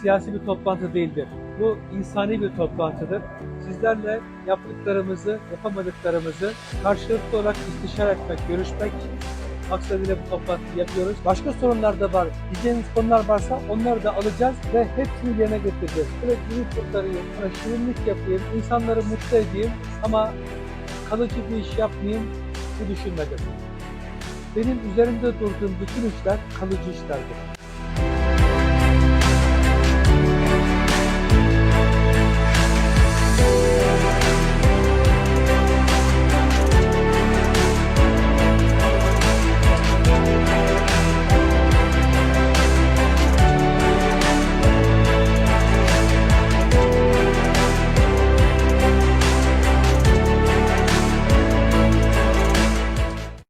siyasi bir toplantı değildir. Bu insani bir toplantıdır. Sizlerle yaptıklarımızı, yapamadıklarımızı karşılıklı olarak istişare etmek, görüşmek maksadıyla bu toplantıyı yapıyoruz. Başka sorunlar da var. Diyeceğiniz konular varsa onları da alacağız ve hepsini yerine getireceğiz. Böyle gülüp kurtarayım, böyle şirinlik yapayım, insanları mutlu edeyim ama kalıcı bir iş yapmayayım bu düşünmedim. Benim üzerinde durduğum bütün işler kalıcı işlerdir.